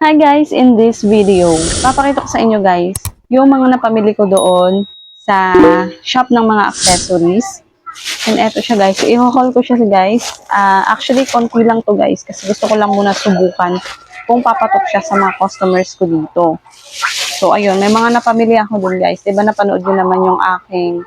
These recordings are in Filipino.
Hi guys, in this video, papakita ko sa inyo guys, yung mga napamili ko doon sa shop ng mga accessories. And eto siya guys, i-haul ko siya guys. Ah, actually, konti lang to guys, kasi gusto ko lang muna subukan kung papatok siya sa mga customers ko dito. So ayun, may mga napamili ako doon guys. Diba napanood nyo naman yung aking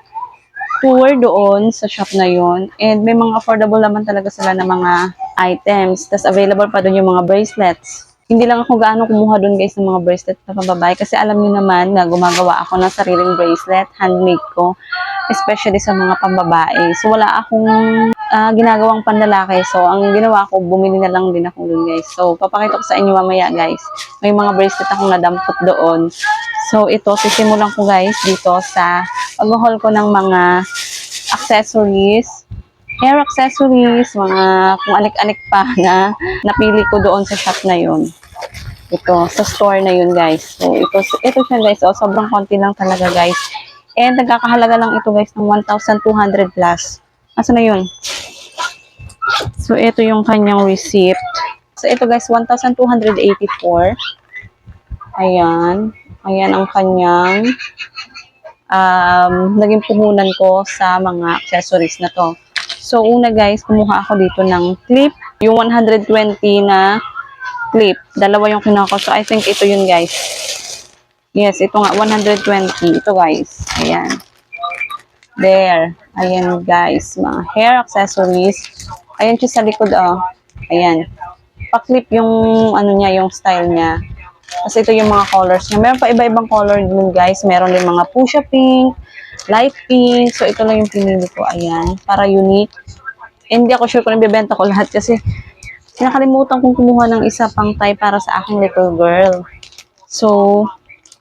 tour doon sa shop na yon And may mga affordable naman talaga sila ng mga items. Tapos available pa doon yung mga bracelets. Hindi lang ako gaano kumuha doon guys ng mga bracelet na pambabae kasi alam niyo naman na gumagawa ako ng sariling bracelet, handmade ko, especially sa mga pambabae. So wala akong ah, ginagawang panlalaki. So ang ginawa ko, bumili na lang din ako doon guys. So papakita ko sa inyo mamaya guys. May mga bracelet akong nadampot doon. So ito, sisimulan ko guys dito sa pag-haul ko ng mga accessories, hair accessories, mga kung anik-anik pa na napili ko doon sa shop na yun. Ito, sa store na yun guys. So ito, ito siya guys, oh, sobrang konti lang talaga guys. And nagkakahalaga lang ito guys ng 1,200 plus. Asa na yun? So ito yung kanyang receipt. So ito guys, 1,284. Ayan. Ayan ang kanyang um, naging puhunan ko sa mga accessories na to. So, una guys, kumuha ako dito ng clip. Yung 120 na clip. Dalawa yung kinuha ko. So, I think ito yun guys. Yes, ito nga, 120. Ito guys. Ayan. There. Ayan guys. Mga hair accessories. Ayan siya sa likod, oh. Ayan. Pa-clip yung, ano niya, yung style niya. Kasi ito yung mga colors niya. Meron pa iba-ibang color din guys. Meron din mga fuchsia pink, light pink. So ito lang yung pinili ko. Ayan. Para unique. Hindi ako sure kung ibebenta ko lahat kasi nakalimutan kong kumuha ng isa pang tie para sa aking little girl. So,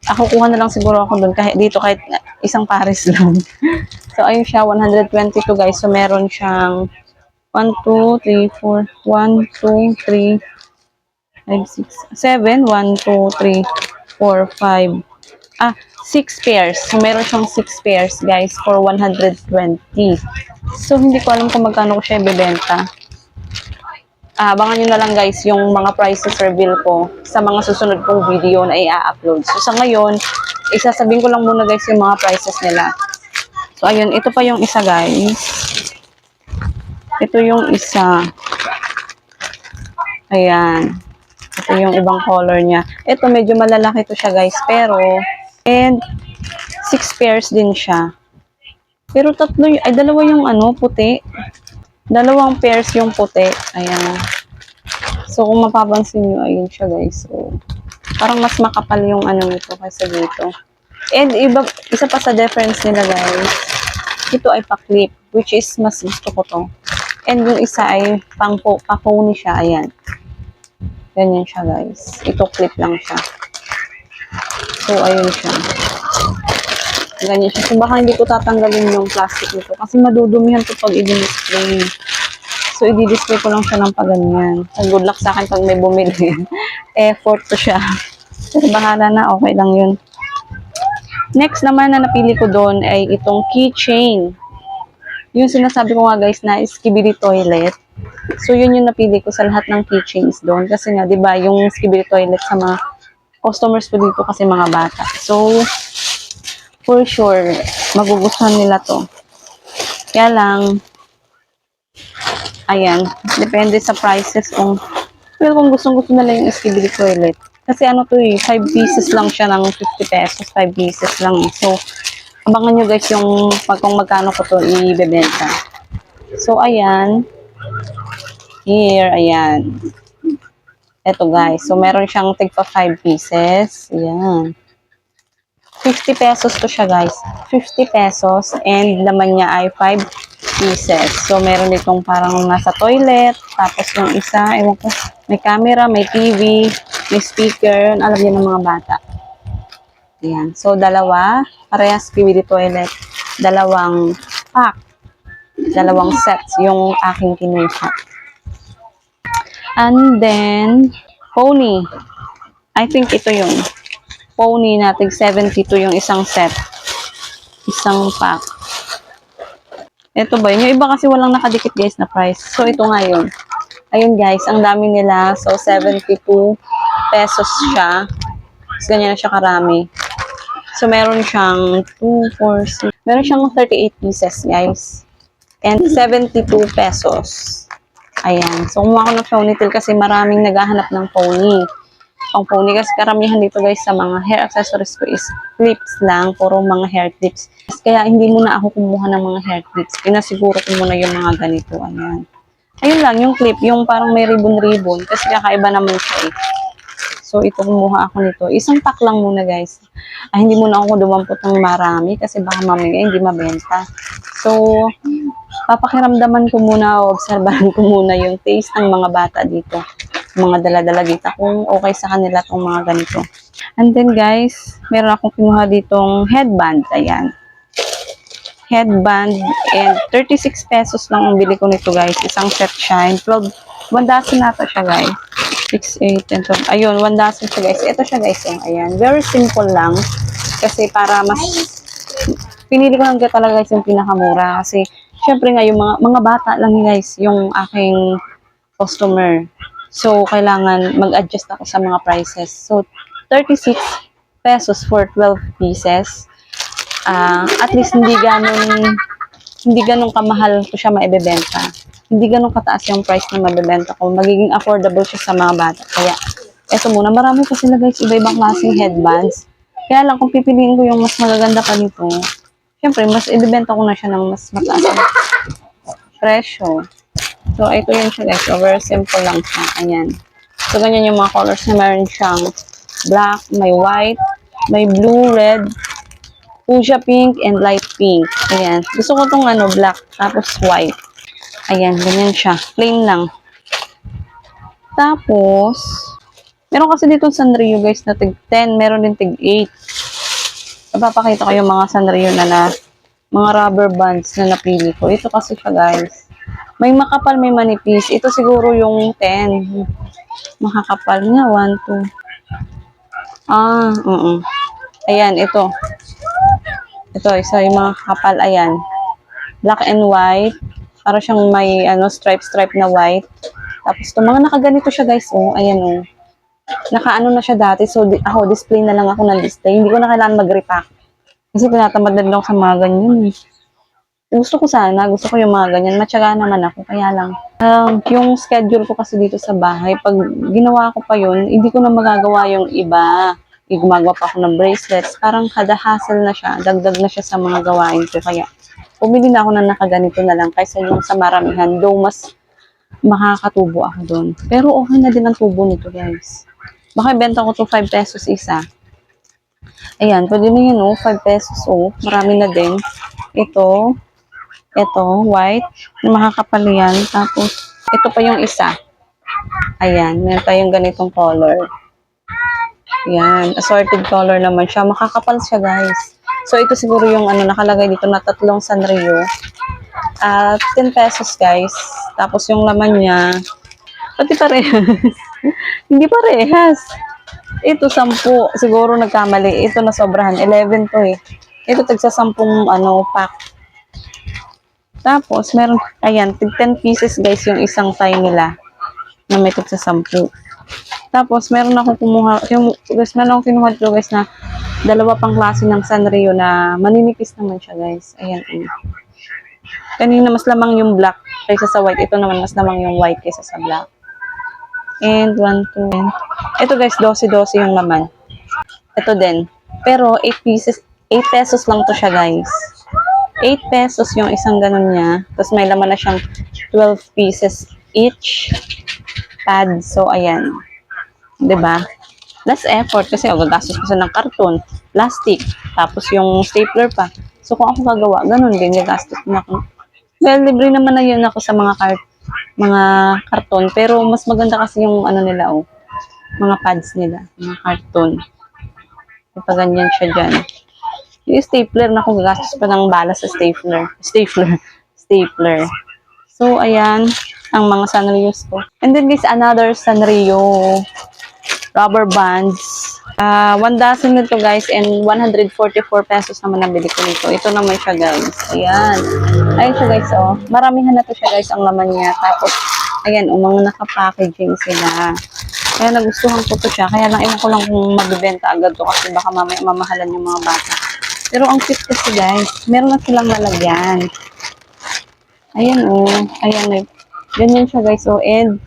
ako kuha na lang siguro ako doon kahit dito kahit isang pares lang. so ayun siya 122 guys. So meron siyang 1 2 3 4 1 2 3 5, 6, 7, 1, 2, 3, 4, 5, ah, 6 pairs. So, meron siyang 6 pairs, guys, for 120. So, hindi ko alam kung magkano ko siya ibebenta. Ah, abangan nyo na lang, guys, yung mga prices reveal ko sa mga susunod kong video na i-upload. So, sa ngayon, isasabihin ko lang muna, guys, yung mga prices nila. So, ayun, ito pa yung isa, guys. Ito yung isa. Ayan. Ito yung ibang color niya. Ito, medyo malalaki to siya, guys. Pero, and, six pairs din siya. Pero tatlo, ay dalawa yung ano, puti. Dalawang pairs yung puti. Ayan. So, kung mapapansin nyo, ayun siya, guys. So, parang mas makapal yung ano nito kaysa dito. And iba, isa pa sa difference nila, guys. Ito ay pa-clip, which is mas gusto ko to. And yung isa ay pang pa-pony siya, ayan. Ganyan siya, guys. Ito clip lang siya. So, ayun siya. Ganyan siya. So, baka hindi ko tatanggalin yung plastic nito kasi madudumihan to pag i-display. So, i-display ko lang siya ng paganyan. So, good luck sa akin pag may bumili. Effort to siya. Pero bahala na, okay lang yun. Next naman na napili ko doon ay itong keychain. Yung sinasabi ko nga guys na skibidi toilet. So, yun yung napili ko sa lahat ng keychains doon. Kasi nga, di ba, yung skibidi toilet sa mga customers ko dito kasi mga bata. So, for sure, magugustuhan nila to. Kaya lang, ayan, depende sa prices kung, well, kung gustong gusto nila yung skibidi toilet. Kasi ano to eh, 5 pieces lang siya ng 50 pesos, 5 pieces lang eh. So, abangan nyo guys yung pag kung magkano ko to ibebenta. So, ayan. Here, ayan. Ito guys. So, meron siyang tigpa 5 pieces. Ayan. 50 pesos to siya guys. 50 pesos and laman niya ay 5 pieces. So, meron ditong parang nasa toilet. Tapos yung isa, ewan ko, may camera, may TV, may speaker. Alam niya ng mga bata. Ayan. So, dalawa. Parehas PVD toilet. Dalawang pack. Dalawang sets yung aking kinuha. And then, pony. I think ito yung pony natin. 72 yung isang set. Isang pack. Ito ba yun? Yung iba kasi walang nakadikit guys na price. So, ito nga yun. Ayun guys, ang dami nila. So, 72 pesos siya. Tapos ganyan na siya karami. So, meron siyang 2, 4, 6. Meron siyang 38 pieces, guys. And 72 pesos. Ayan. So, kumuha ko ng ponytail kasi maraming naghahanap ng pony. Ang pony kasi karamihan dito guys sa mga hair accessories ko is clips lang. Puro mga hair clips. Kaya hindi muna ako kumuha ng mga hair clips. Pinasiguro ko muna yung mga ganito. Ayan. Ayun lang, yung clip. Yung parang may ribbon-ribbon. Kasi kakaiba naman siya eh. So, ito kumuha ako nito. Isang pack lang muna, guys. Ah, hindi muna ako dumampot ng marami kasi baka mamaya hindi mabenta. So, papakiramdaman ko muna o obserbahan ko muna yung taste ng mga bata dito. Mga dala-dala dito. Kung okay sa kanila tong mga ganito. And then, guys, meron akong kinuha ditong headband. Ayan. Headband. And 36 pesos lang ang bili ko nito, guys. Isang set siya. And 12, 1 dozen nata siya, guys. 6, 8, 10, 12. Ayun, 1 dozen siya, guys. Ito siya, guys. Yung, ayan. Very simple lang. Kasi para mas pinili ko lang talaga guys yung pinakamura kasi syempre nga yung mga mga bata lang guys yung aking customer. So kailangan mag-adjust ako sa mga prices. So 36 pesos for 12 pieces. Ah, at least hindi ganun hindi ganun kamahal ko siya maibebenta. Hindi ganun kataas yung price na mabebenta ko. Magiging affordable siya sa mga bata. Kaya eto muna, marami pa sila guys, iba-ibang klaseng headbands. Kaya lang, kung pipiliin ko yung mas magaganda pa nito, syempre, mas ibibenta ko na siya ng mas mataas presyo. So, ito yun siya guys. So, very simple lang siya. Ayan. So, ganyan yung mga colors na meron siyang black, may white, may blue, red, fuchsia pink, and light pink. Ayan. Gusto ko tong ano, black, tapos white. Ayan, ganyan siya. Plain lang. Tapos, meron kasi dito Sanrio guys na tig 10, meron din tig 8. Napapakita ko yung mga Sanrio na na mga rubber bands na napili ko. Ito kasi siya guys. May makapal, may manipis. Ito siguro yung 10. Makakapal nga, 1, 2. Ah, oo. Ayan, ito. Ito, isa yung mga kapal, ayan. Black and white. Para siyang may ano, stripe-stripe na white. Tapos, ito, mga nakaganito siya guys, oh. Ayan, oh nakaano na siya dati. So, di, ako, display na lang ako ng display. Hindi ko na kailangan mag-repack. Kasi tinatamad na ako sa mga ganyan. eh. Gusto ko sana, gusto ko yung mga ganyan. Matyaga naman ako, kaya lang. Um, yung schedule ko kasi dito sa bahay, pag ginawa ko pa yun, hindi ko na magagawa yung iba. Eh, Gumagawa pa ako ng bracelets. Parang kada hassle na siya, dagdag na siya sa mga gawain ko. Kaya, pumili na ako na nakaganito na lang kaysa yung sa maramihan. Though mas makakatubo ako doon. Pero okay na din ang tubo nito, guys. Baka ibenta ko to 5 pesos isa. Ayan, pwede na yun, oh. 5 pesos, oh. Marami na din. Ito, ito, white. Makakapal yan. Tapos, ito pa yung isa. Ayan, meron tayong ganitong color. Ayan, assorted color naman siya. Makakapal siya, guys. So, ito siguro yung ano, nakalagay dito na tatlong Sanrio. At 10 pesos, guys. Tapos yung laman niya, pati parehas. Hindi parehas. Ito, 10. Siguro nagkamali. Ito na sobrahan. 11 to eh. Ito, tagsa 10 ano, pack. Tapos, meron, ayan, tig 10 pieces guys yung isang tie nila na may tagsa 10. Tapos, meron akong kumuha, yung, guys, meron akong kinuha dito guys na dalawa pang klase ng Sanrio na maninipis naman siya guys. Ayan, eh. Kanina mas lamang yung black kaysa sa white. Ito naman mas lamang yung white kaysa sa black. And 1, 2, Ito guys, 12-12 yung laman. Ito din. Pero 8 pieces, 8 pesos lang to siya guys. 8 pesos yung isang ganun niya. Tapos may laman na siyang 12 pieces each pad. So, ayan. ba? Less effort kasi oh, gagastos ko sa ng karton, plastic, tapos yung stapler pa. So, kung ako gagawa, ganun din, gagastos na ako. Well, libre naman na yun ako sa mga cart mga karton. Pero mas maganda kasi yung ano nila, oh. Mga pads nila. Mga karton. Ito ganyan siya dyan. Yung stapler na kung gagastos pa ng bala sa stapler. Stapler. Stapler. So, ayan. Ang mga Sanrios ko. And then guys, another Sanrio rubber bands. Ah, one dozen nito guys and 144 pesos naman nabili ko nito. Ito naman siya guys. Ayan. Ayan siya guys oh. Maramihan na to siya guys ang laman niya. Tapos ayan, mga naka-packaging sila. Kaya nagustuhan ko to siya. Kaya lang ewan ko lang kung magbibenta agad to kasi baka mamaya mamahalan yung mga bata. Pero ang cute kasi guys, meron na silang lalagyan. Ayan oh, ayan eh. Ganyan siya guys oh, and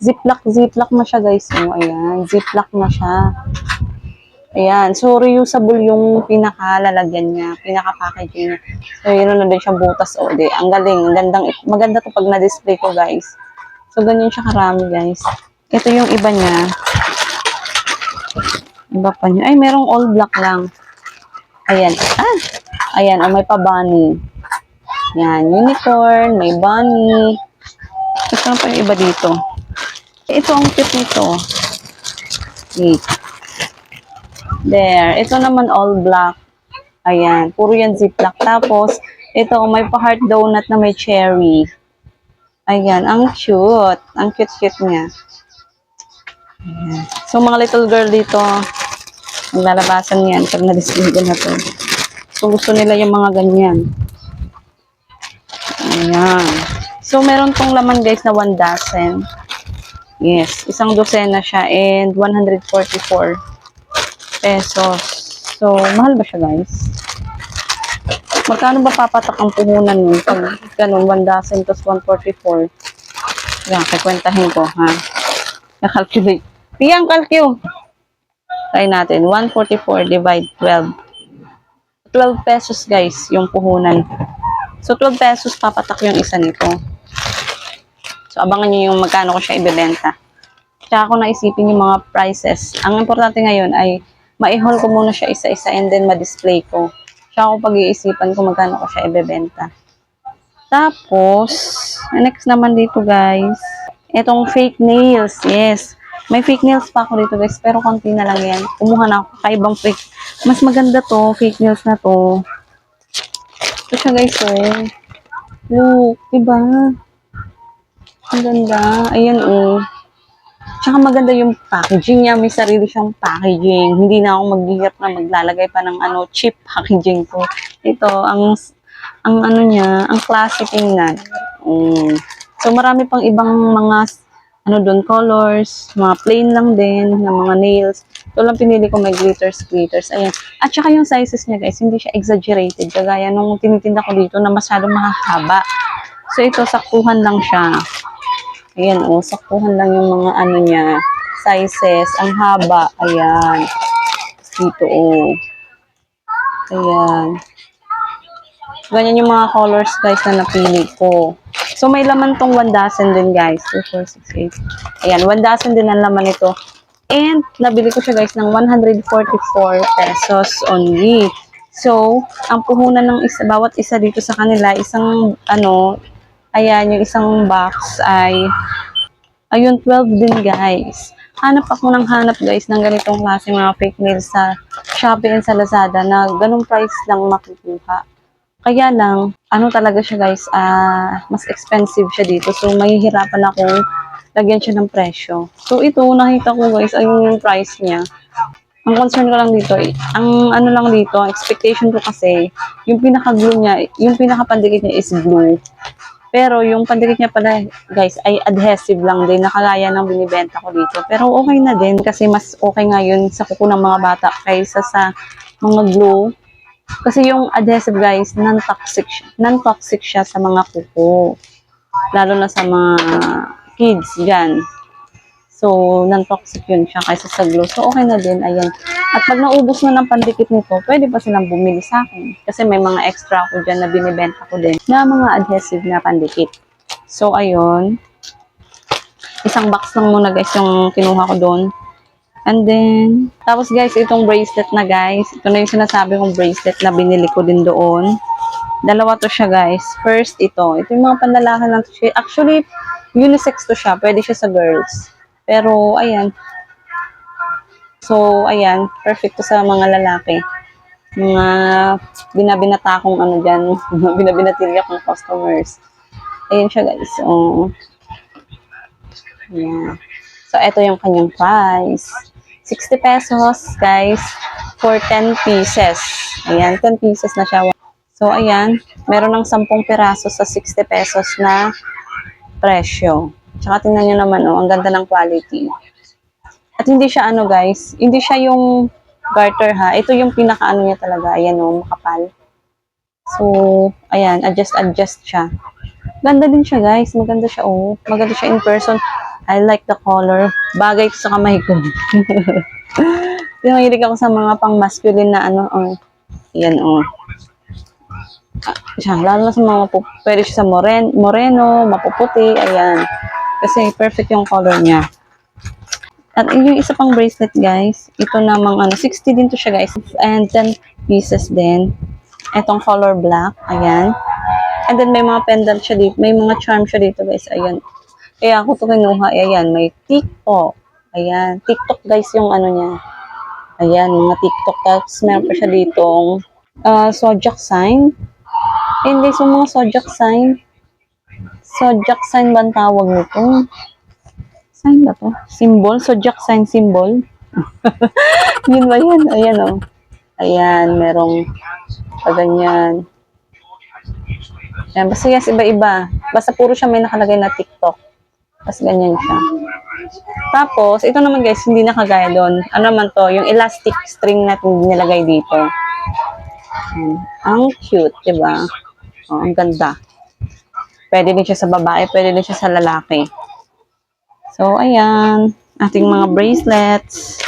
ziplock, ziplock na siya guys oh, ayan, ziplock na siya. Ayan, so reusable yung pinakalalagyan niya, pinaka-packaging niya. So yun na din siya butas oh, di. Ang galing, ang gandang, maganda to pag na-display ko guys. So ganyan siya karami guys. Ito yung iba niya. Iba pa niya. Ay, merong all black lang. Ayan. Ah! Ayan, oh, may pa-bunny. Yan, unicorn, may bunny. Ito pa yung iba dito. Ito ang cute nito. Wait. There. Ito naman all black. Ayan, puro yan ziplock. Tapos, ito, may pa-heart donut na may cherry. Ayan, ang cute. Ang cute-cute niya. Ayan. So, mga little girl dito, maglalabasan yan pag na-display ko na to. So, gusto nila yung mga ganyan. Ayan. So, meron tong laman guys na 1 dozen. Yes, isang dosena siya and 144 pesos. So, mahal ba siya guys? Magkano ba papatak ang puhunan nun? Pag ganun, 1 dozen plus 144. Yan, kikwentahin ko, ha? Na-calculate. Bigyan, calculate. Try natin. 144 divide 12. 12 pesos, guys, yung puhunan. So, 12 pesos papatak yung isa nito. So, abangan nyo yung magkano ko siya ibebenta. Tsaka ko naisipin yung mga prices. Ang importante ngayon ay maihol ko muna siya isa-isa and then ma-display ko. Tsaka ko pag-iisipan kung magkano ko siya ibebenta. Tapos, next naman dito guys, itong fake nails. Yes. May fake nails pa ako dito guys, pero konti na lang yan. Kumuha na ako kaibang fake. Mas maganda to, fake nails na to. Ito siya guys, oh. Look, diba? Ang ganda. Ayan, oh. Tsaka maganda yung packaging niya. May sarili siyang packaging. Hindi na ako maghihirap na maglalagay pa ng ano, cheap packaging ko. Ito, ang ang ano niya, ang classic tingnan. Mm. So, marami pang ibang mga ano doon, colors, mga plain lang din, na mga nails. Ito lang pinili ko may glitters, glitters. Ayan. At saka yung sizes niya guys, hindi siya exaggerated. Kagaya nung tinitinda ko dito na masyadong mahahaba. So, ito, saktuhan lang siya. Ayan, oh, saktuhan lang yung mga ano niya, sizes, ang haba, ayan. Dito, oh. Ayan. Ganyan yung mga colors, guys, na napili ko. So, may laman tong 1 dozen din, guys. 2, 4, 6, 8. Ayan, 1 dozen din ang laman nito. And, nabili ko siya, guys, ng 144 pesos only. So, ang puhunan ng isa, bawat isa dito sa kanila, isang, ano, ayan, yung isang box ay, ayun, 12 din, guys. Hanap ako ng hanap, guys, ng ganitong klase mga fake nails sa Shopee and sa Lazada na ganong price lang makukuha. Kaya lang, ano talaga siya guys, ah mas expensive siya dito. So, mahihirapan akong lagyan siya ng presyo. So, ito, nakita ko guys, ayun yung price niya. Ang concern ko lang dito, eh, ang ano lang dito, expectation ko kasi, yung pinaka-glue niya, yung pinaka-pandikit niya is glue. Pero yung pandikit niya pala, guys, ay adhesive lang din, nakagaya ng binibenta ko dito. Pero okay na din kasi mas okay nga yun sa kuko ng mga bata kaysa sa mga glue. Kasi yung adhesive guys, non-toxic, siya- non-toxic siya sa mga kuko. Lalo na sa mga kids dyan. So, non-toxic yun siya kaysa sa glue. So, okay na din. Ayan. At pag naubos na ng pandikit nito, pwede pa silang bumili sa akin. Kasi may mga extra ko dyan na binibenta ko din na mga adhesive na pandikit. So, ayun. Isang box lang muna guys yung kinuha ko doon. And then, tapos guys, itong bracelet na guys. Ito na yung sinasabi kong bracelet na binili ko din doon. Dalawa to siya guys. First, ito. Ito yung mga panlalaki lang. Actually, unisex to siya. Pwede siya sa girls. Pero, ayan. So, ayan. Perfect to sa mga lalaki. Mga binabinata kong ano dyan. Binabinatilya kong customers. Ayan siya guys. So, ayan. So, ito yung kanyang price. 60 pesos, guys, for 10 pieces. Ayan, 10 pieces na siya. So, ayan, meron ng 10 piraso sa 60 pesos na presyo. Tsaka tingnan nyo naman, oh, ang ganda ng quality. At hindi siya ano guys, hindi siya yung garter ha. Ito yung pinaka-ano niya talaga. Ayan o, makapal. So, ayan, adjust-adjust siya. Ganda din siya guys. Maganda siya oh. Maganda siya in person. I like the color. Bagay sa kamay ko. Yung mahilig ako sa mga pang masculine na ano. Oh. Ayan oh. Ah, siya, lalo na sa mga mapu- pwede siya sa moren, moreno, mapuputi, ayan. Kasi perfect yung color niya. At yung isa pang bracelet, guys, ito namang ano, 60 din to siya, guys. And 10 pieces din. Itong color black, ayan. And then may mga pendant siya dito, may mga charm siya dito, guys, ayan. Kaya ako to kinuha, ayan, may TikTok. Ayan, TikTok, guys, yung ano niya. Ayan, mga TikTok. Tapos meron pa siya ditong uh, zodiac sign. Ayun guys, yung mga zodiac sign. Zodiac sign ba tawag nito? Sign ba to? Symbol? Zodiac sign symbol? yun ba yan? Ayan o. Oh. Ayan, merong pa ganyan. Ayan, basta yes, iba-iba. Basta puro siya may nakalagay na TikTok. Tapos ganyan siya. Tapos, ito naman guys, hindi nakagaya doon. Ano naman to? Yung elastic string natin nilagay dito. Ayan. Ang cute, di ba? Oh, ang ganda. Pwede din siya sa babae, pwede din siya sa lalaki. So, ayan. Ating mga bracelets.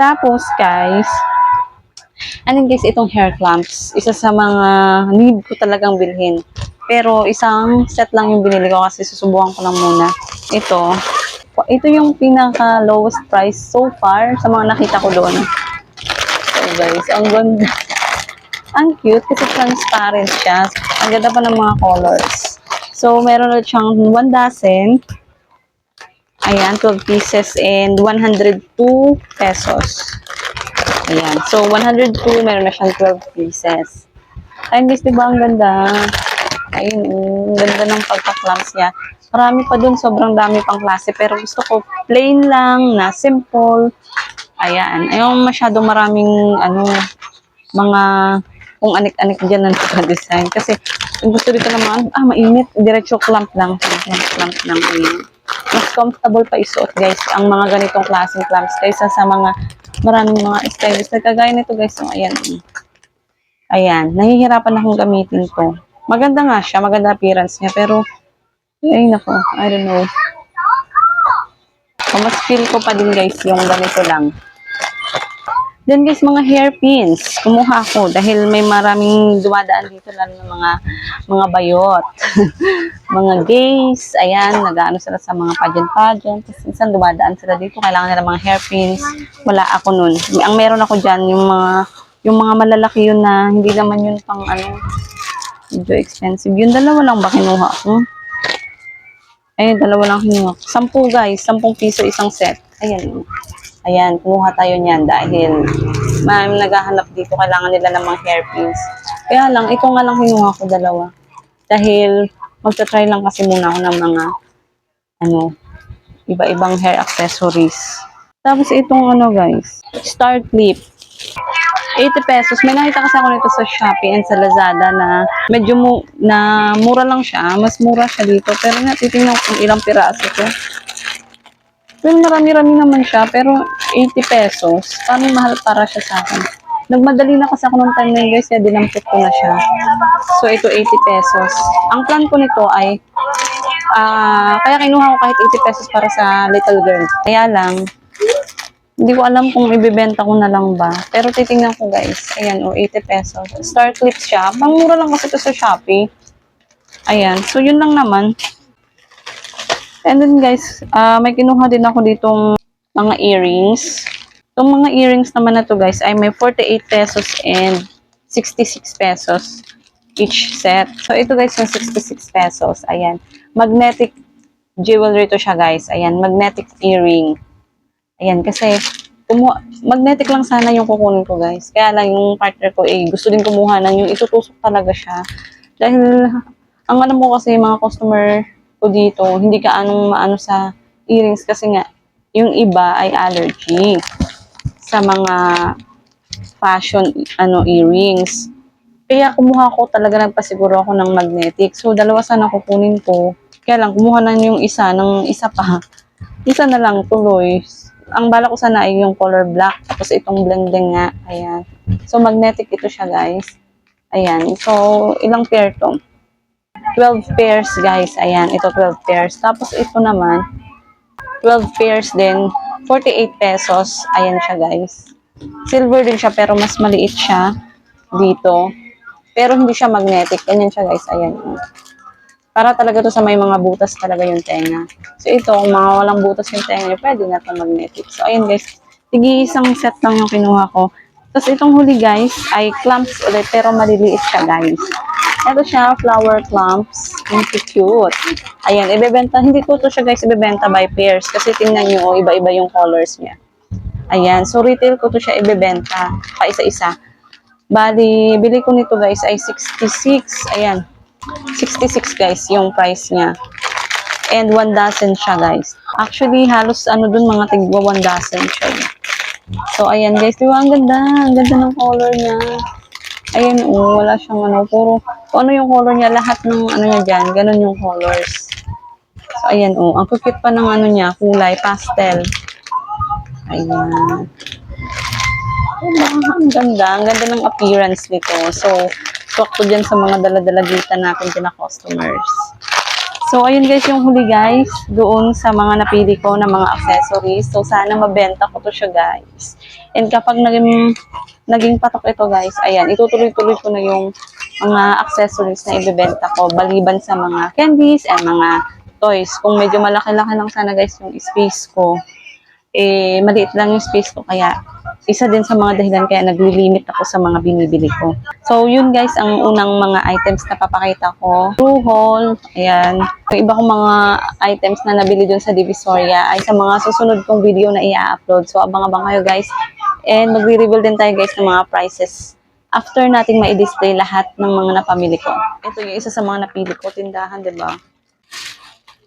Tapos, guys, ano guys, itong hair clamps. Isa sa mga need ko talagang bilhin. Pero, isang set lang yung binili ko kasi susubukan ko lang muna. Ito. Ito yung pinaka lowest price so far sa mga nakita ko doon. So, guys, ang ganda. Ang cute kasi transparent siya. Ang ganda pa ng mga colors. So, meron ulit siyang 1 dozen. Ayan, 12 pieces and 102 pesos. Ayan. So, 102, meron na siyang 12 pieces. Ayun guys, di ba ang ganda? Ayun, ang ganda ng pagka-clamps niya. Marami pa dun, sobrang dami pang klase. Pero gusto ko plain lang, na simple. Ayan. Ayun, masyado maraming, ano, mga kung anik-anik dyan na naka-design. Kasi, yung gusto dito naman, ah, mainit. Diretso clamp lang. Clamp, clamp lang. Ayan. Mas comfortable pa isuot, guys, ang mga ganitong klaseng clamps kaysa sa mga maraming mga stylish. Kagaya nito, guys. So, ayan. Ayan. Nahihirapan akong gamitin to. Maganda nga siya. Maganda appearance niya. Pero, ay, nako. I don't know. So, mas feel ko pa din, guys, yung ganito lang. Then guys, mga hairpins. Kumuha ako dahil may maraming dumadaan dito lalo ng mga mga bayot. mga gays, ayan, nag-ano sila sa mga pageant-pageant. Tapos minsan dumadaan sila dito, kailangan nila mga hairpins. Wala ako nun. Ang meron ako dyan, yung mga yung mga malalaki yun na hindi naman yun pang ano, medyo expensive. Yung dalawa lang ba kinuha ko? Ayun, dalawa lang kinuha ko. Sampu guys, sampung piso isang set. Ayan. Ayan, kumuha tayo niyan dahil may naghahanap dito, kailangan nila ng mga hairpins. Kaya lang, ito nga lang kinuha ko dalawa. Dahil magta-try lang kasi muna ako ng mga ano, iba-ibang hair accessories. Tapos itong ano guys, star clip. 80 pesos. May nakita kasi ako nito sa Shopee and sa Lazada na medyo mu na mura lang siya. Mas mura siya dito. Pero nga, titingnan ko kung ilang piraso to. Well, marami-rami naman siya, pero 80 pesos. Parang mahal para siya sa akin. Nagmadali na kasi ako nung time na yun, guys, kaya dinampot ko na siya. So, ito 80 pesos. Ang plan ko nito ay, ah, kaya kinuha ko kahit 80 pesos para sa little girl. Kaya lang, hindi ko alam kung ibibenta ko na lang ba. Pero titingnan ko, guys. Ayan, o, 80 pesos. Star clips siya. Pang mura lang kasi ito sa Shopee. Ayan. So, yun lang naman. And then guys, ah may kinuha din ako ditong mga earrings. Itong mga earrings naman na to guys ay may 48 pesos and 66 pesos each set. So ito guys yung 66 pesos. Ayan. Magnetic jewelry to siya guys. Ayan. Magnetic earring. Ayan. Kasi kumuha, magnetic lang sana yung kukunin ko guys. Kaya lang yung partner ko eh gusto din kumuha ng yung itutusok talaga siya. Dahil ang alam mo kasi mga customer ko dito, hindi ka anong maano sa earrings kasi nga, yung iba ay allergy sa mga fashion ano earrings. Kaya kumuha ko talaga nagpasiguro ako ng magnetic. So, dalawa sana kukunin ko. Kaya lang, kumuha na yung isa ng isa pa. Isa na lang tuloy. ang bala ko sana ay yung color black. Tapos itong blend din nga. Ayan. So, magnetic ito siya, guys. Ayan. So, ilang pair to? 12 pairs, guys. Ayan. Ito, 12 pairs. Tapos, ito naman, 12 pairs din. 48 pesos. Ayan siya, guys. Silver din siya, pero mas maliit siya dito. Pero hindi siya magnetic. Ganyan siya, guys. Ayan. Para talaga to sa may mga butas talaga yung tenga. So ito, kung mga walang butas yung tenga pwede na ito magnetic. So ayun guys, tigi isang set lang yung kinuha ko. Tapos itong huli guys, ay clamps ulit, pero maliliit siya guys. Ito siya, flower clamps. Yung cute. Ayan, ibebenta, hindi ko to siya guys, ibebenta by pairs. Kasi tingnan nyo, oh, iba-iba yung colors niya. Ayan, so retail ko to siya ibebenta, pa isa-isa. Bali, bili ko nito guys ay 66. Ayan. 66 guys yung price niya. And one dozen siya guys. Actually, halos ano dun mga tigwa one dozen siya. So, ayan guys. Di ba? Ang ganda. Ang ganda ng color niya. Ayan, oh, wala siyang ano. Puro, kung ano yung color niya, lahat ng ano niya dyan, ganun yung colors. So, ayan, oh. Ang cute pa ng ano niya, kulay, pastel. Ayan. Diba? Ang ganda. Ang ganda ng appearance nito. So, swak ko dyan sa mga daladalagitan natin kina customers. So, ayun guys, yung huli guys, doon sa mga napili ko na mga accessories. So, sana mabenta ko to siya guys. And kapag naging, naging patok ito guys, ayan, itutuloy-tuloy ko na yung mga accessories na ibebenta ko, baliban sa mga candies and mga toys. Kung medyo malaki-laki lang sana guys yung space ko, eh, maliit lang yung space ko, kaya isa din sa mga dahilan kaya nagli-limit ako sa mga binibili ko. So, yun guys, ang unang mga items na papakita ko. True haul, ayan. Yung iba kong mga items na nabili dun sa Divisoria ay sa mga susunod kong video na i-upload. So, abang-abang kayo guys. And magre-reveal din tayo guys ng mga prices after nating ma-display lahat ng mga napamili ko. Ito yung isa sa mga napili ko, tindahan, di ba?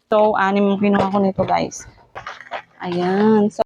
So, anim yung kinuha ko nito guys. Ayan. So,